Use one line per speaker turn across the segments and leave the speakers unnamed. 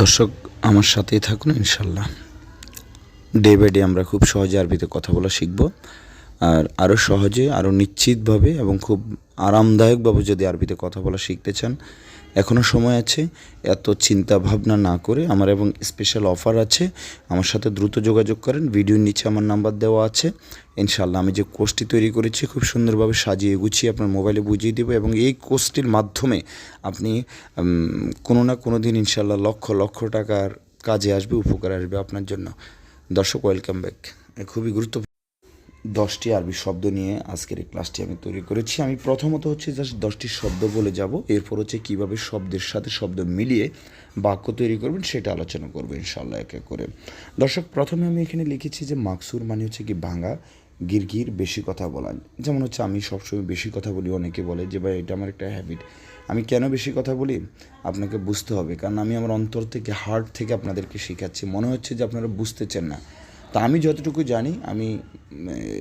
দর্শক, আমার সাথেই থাকুন ইনশাল্লাহ ডে বাই ডে আমরা খুব সহজে আরবিতে কথা বলা শিখব। আর আরও সহজে আরও নিশ্চিতভাবে এবং খুব আরামদায়কভাবে যদি আরবিতে কথা বলা শিখতে চান এখনও সময় আছে। এত চিন্তা ভাবনা না করে আমার এবং স্পেশাল অফার আছে। আমার সাথে দ্রুত যোগাযোগ করেন। ভিডিওর নিচে আমার নাম্বার দেওয়া আছে। ইনশাল্লাহ আমি যে কোর্সটি তৈরি করেছি, খুব সুন্দরভাবে সাজিয়ে গুছিয়ে আপনার মোবাইলে বুঝিয়ে দেবো এবং এই কোর্সটির মাধ্যমে আপনি কোনো না কোনো দিন ইনশাল্লাহ লক্ষ লক্ষ টাকার কাজে আসবে, উপকার আসবে আপনার জন্য। দর্শক ওয়েলকাম ব্যাক খুবই গুরুত্বপূর্ণ। দশটি আরবি শব্দ নিয়ে আজকের এই ক্লাসটি আমি তৈরি করেছি। আমি প্রথমত হচ্ছে জাস্ট দশটি শব্দ বলে যাব। এরপর হচ্ছে কীভাবে শব্দের সাথে শব্দ মিলিয়ে বাক্য তৈরি করবেন সেটা আলোচনা করব ইনশাল্লাহ এক করে। দর্শক, প্রথমে আমি এখানে লিখেছি যে মাকসুর মানে হচ্ছে কি ভাঙা, গিরগির, বেশি কথা বলা। যেমন হচ্ছে আমি সবসময় বেশি কথা বলি, অনেকে বলে যে, ভাই, এটা আমার একটা হ্যাবিট আমি কেন বেশি কথা বলি? আপনাকে বুঝতে হবে। কারণ আমি আমার অন্তর থেকে হার্ট থেকে আপনাদেরকে শেখাচ্ছি। মনে হচ্ছে যে আপনারা বুঝতেছেন না। তা আমি যতটুকু জানি, আমি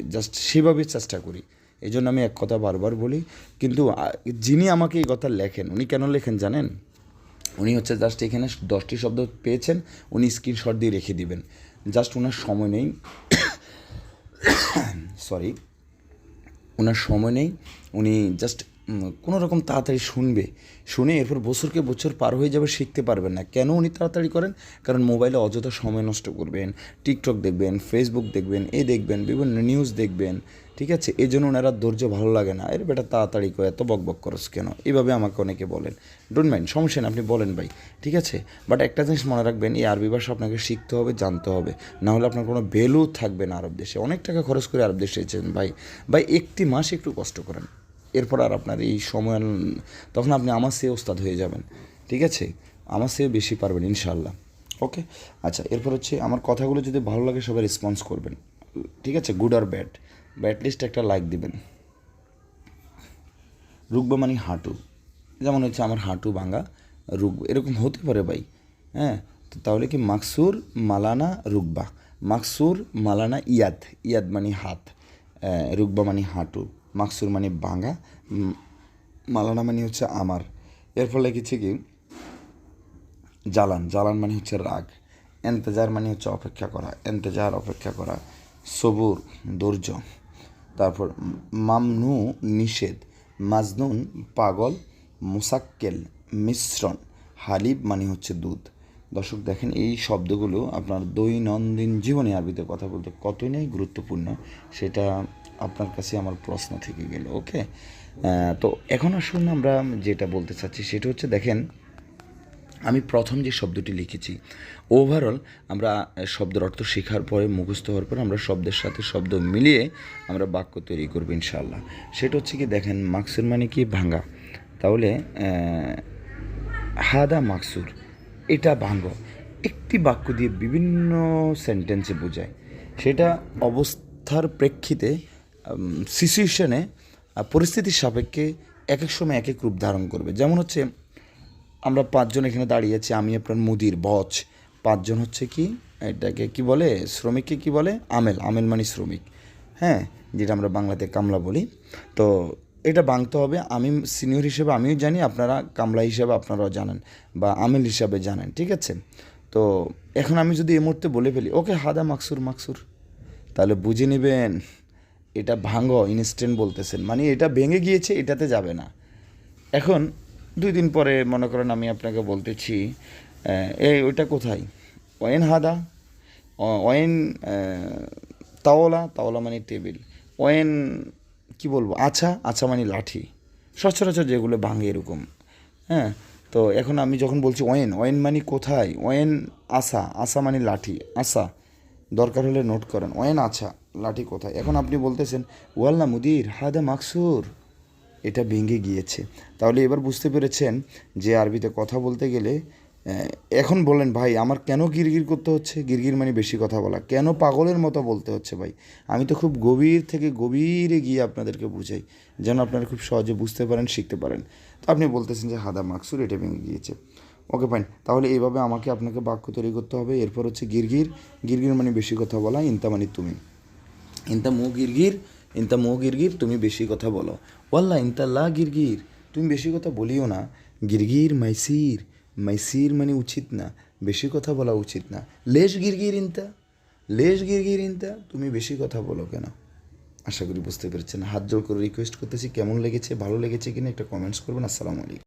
জাস্ট সেভাবে চেষ্টা করি। এই জন্য আমি এক কথা বারবার বলি, কিন্তু যিনি আমাকে এই কথা লেখেন, উনি কেন লেখেন জানেন? উনি হচ্ছে জাস্ট এখানে দশটি শব্দ পেয়েছেন, উনি স্ক্রিনশট দিয়ে রেখে দিবেন। জাস্ট ওনার সময় নেই। সরি ওনার সময় নেই। উনি জাস্ট কোনো রকম তাড়াতাড়ি শুনবে। শুনে এরপর বছরকে বছর পার হয়ে যাবে শিখতে পারবেন না। কেন উনি তাড়াতাড়ি করেন? কারণ মোবাইলে অযথা সময় নষ্ট করবেন। টিকটক দেখবেন ফেসবুক দেখবেন, এ দেখবেন, বিভিন্ন নিউজ দেখবেন, ঠিক আছে? এই জন্য ওনারা ধৈর্য ভালো লাগে না। এর বেটা তাড়াতাড়ি করে, এত বক বক করস কেন? এইভাবে আমাকে অনেকে বলেন। ডোন্ট মাইন্ড সমস্যা নেই, আপনি বলেন ভাই, ঠিক আছে? বাট একটা জিনিস মনে রাখবেন, এই আরবি ভাষা আপনাকে শিখতে হবে, জানতে হবে। না হলে আপনার কোনো ভ্যালু থাকবে না আরব দেশে। অনেক টাকা খরচ করে আরব দেশে এসেছেন ভাই। ভাই, একটি মাস একটু কষ্ট করেন। এরপর আর আপনার এই সময় তখন আপনি আমার সে ওস্তাদ হয়ে যাবেন, ঠিক আছে? আমার সে বেশি পারবেন ইনশাল্লাহ ওকে? আচ্ছা এরপর হচ্ছে আমার কথাগুলো যদি ভালো লাগে সবাই রেসপন্স করবেন। ঠিক আছে? গুড আর ব্যাড বা অ্যাটলিস্ট একটা লাইক দিবেন। রুকবা মানে হাঁটু। যেমন হচ্ছে আমার হাঁটু ভাঙা রুগ এরকম হতে পারে ভাই হ্যাঁ? তো তাহলে কি মাকসুর মালানা রুগবা মাকসুর মালানা ইয়াদ ইয়াদ মানে হাত রুকবা মানে হাঁটু। মাকসুর মানে উম, মালানা মানে হচ্ছে আমার। এর ফলে লিখেছি কি? জ্বালান জ্বালান মানে হচ্ছে রাগ এন্তেজার মানে হচ্ছে অপেক্ষা করা এন্তেজার অপেক্ষা করা সবুর ধৈর্য তারপর মামনু নিষেধ মাজনুন পাগল মুসাক্কেল মিশ্রণ হালিব মানে হচ্ছে দুধ। দর্শক দেখেন এই শব্দগুলো আপনার দৈনন্দিন জীবনে আরবিতে কথা বলতে কতই নেই গুরুত্বপূর্ণ সেটা আপনার কাছে আমার প্রশ্ন থেকে গেল, ওকে? তো এখন আসুন আমরা যেটা বলতে চাচ্ছি সেটা হচ্ছে দেখেন, আমি প্রথম যে শব্দটি লিখেছি ওভারঅল আমরা শব্দের অর্থ শেখার পরে, মুখস্থ হওয়ার পর আমরা শব্দের সাথে শব্দ মিলিয়ে আমরা বাক্য তৈরি করব ইনশাল্লাহ সেটা হচ্ছে কি দেখেন, মাকসুর মানে কি? ভাঙ্গা। তাহলে হাদা মাকসুর, এটা ভাঙ্গ। একটি বাক্য দিয়ে বিভিন্ন সেন্টেন্সে বোঝায়। সেটা অবস্থার প্রেক্ষিতে সিচুয়েশনে পরিস্থিতির সাপেক্ষে এক এক সময় এক এক রূপ ধারণ করবে। যেমন হচ্ছে, আমরা পাঁচজন এখানে দাঁড়িয়ে আছি, আমি, আপনার মুদির বচ পাঁচজন হচ্ছে কি, এটাকে কি বলে, শ্রমিককে কি বলে, আমেল। আমেল মানে শ্রমিক। হ্যাঁ যেটা আমরা বাংলাতে কামলা বলি। তো এটা বাংতে হবে। আমি সিনিয়র হিসেবে আমিও জানি, আপনারা কামলা হিসেবে আপনারাও জানেন বা আমেল হিসাবে জানেন, ঠিক আছে? তো এখন আমি যদি এই মুহূর্তে বলে ফেলি, ওকে, হাদা মাকসুর মাকসুর। তাহলে বুঝে নেবেন এটা ভাঙো ইনস্ট্যান্ট বলতেছেন। মানে এটা ভেঙে গিয়েছে, এটাতে যাবে না। এখন দুই দিন পরে মনে করেন আমি আপনাকে বলতেছি এই ওইটা কোথায়? ওয়েন হাদা ওয়েন তাওলা তাওলা মানে টেবিল। ওয়েন, কি বলব, আছা আছা মানে লাঠি। সচরাচর যেগুলো ভাঙে এরকম। হ্যাঁ তো এখন আমি যখন বলছি ওয়েন ওয়েন মানে কোথায়? ওয়েন আসা আসা মানে লাঠি আসা দরকার হলে নোট করেন, ওয়েন আছা। লাঠি কোথায়? এখন আপনি বলতেছেন, ওয়াল্লা মুদির, হাদা মাকসুর। এটা ভেঙে গিয়েছে। তাহলে এবার বুঝতে পেরেছেন যে আরবিতে কথা বলতে গেলে এখন বলেন ভাই, আমার কেন গিরগির করতে হচ্ছে? গিরগির মানে বেশি কথা বলা। কেন পাগলের মতো বলতে হচ্ছে, ভাই? আমি তো খুব গভীর থেকে গভীরে গিয়ে আপনাদেরকে বুঝাই। যেন আপনারা খুব সহজে বুঝতে পারেন, শিখতে পারেন। তো আপনি বলতেছেন যে, হাদা মাকসুর, এটা ভেঙে গিয়েছে। ওকে ফাইন তাহলে এইভাবে আমাকে আপনাকে বাক্য তৈরি করতে হবে। এরপর হচ্ছে গিরগির। গিরগির মানে বেশি কথা বলা ইনতা মানে তুমি ইনতা মো গিরগির, ইনতা মো গিরগির, তুমি বেশি কথা বলো। ওয়াল্লা ইনতা লা গিরগির, তুমি বেশি কথা বলিও না। গিরগির মাইসির মাইসির মানে উচিত না। বেশি কথা বলা উচিত না। লেশ গিরগিরিনতা লেশ গিরগিরিনতা তুমি বেশি কথা বলো কেন? আশা করি বুঝতে পেরেছেন। হাত জোর করে রিকোয়েস্ট করতেছি, কেমন লেগেছে, ভালো লেগেছে কিনা, একটা কমেন্টস করবেন। আসসালামু আলাইকুম।